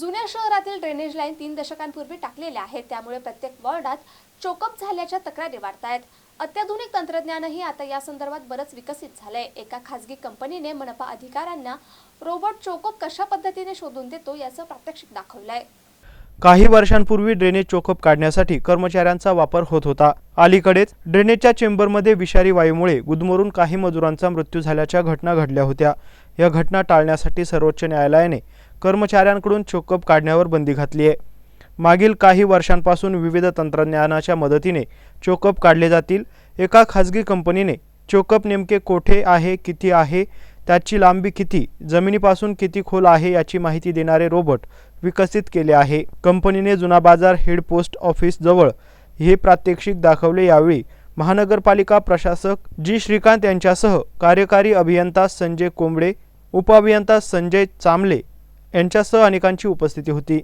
जुन्या शहरातील drainage line तीन दशकांपूर्वी टाकलेल्या आहेत. त्यामुळे प्रत्येक वॉर्डात चोकअप झाल्याच्या तक्रारी वाढतायत. अत्याधुनिक तंत्रज्ञानही आता या संदर्भात बरंच विकसित झालंय. एका खासगी कंपनीने मनपा अधिकाऱ्यांना रोबोट चोकअप कशा पद्धतीने शोधून देतो याचं प्रात्यक्षिक दाखवलंय. काही वर्षांपूर्वी ड्रेनेज चोकअप काढण्यासाठी कर्मचाऱ्यांचा वापर होत होता. अलीकडेच ड्रेनेजच्या चेंबरमध्ये विषारी वायूमुळे गुदमरून काही मजुरांचा मृत्यू झाल्याच्या घटना घडल्या होत्या. या घटना टाळण्यासाठी सर्वोच्च न्यायालयाने कर्मचाऱ्यांकडून चोकअप काढण्यावर बंदी घातली आहे. मागील काही वर्षांपासून विविध तंत्रज्ञानाच्या मदतीने चोकअप काढले जातील. एका खाजगी कंपनीने चोकअप नेमके कोठे आहे किती आहे त्याची लांबी किती जमिनीपासून किती खोल आहे याची माहिती देणारे रोबोट विकसित केले आहे. कंपनीने जुना बाजार हेड पोस्ट ऑफिस जवळ हे प्रात्यक्षिक दाखवले. यावेळी महानगरपालिका प्रशासक जी. श्रीकांत यांच्यासह कार्यकारी अभियंता संजय कोंबडे उपअभियंता संजय चांबले यांच्यासह अनेकांची उपस्थिती होती.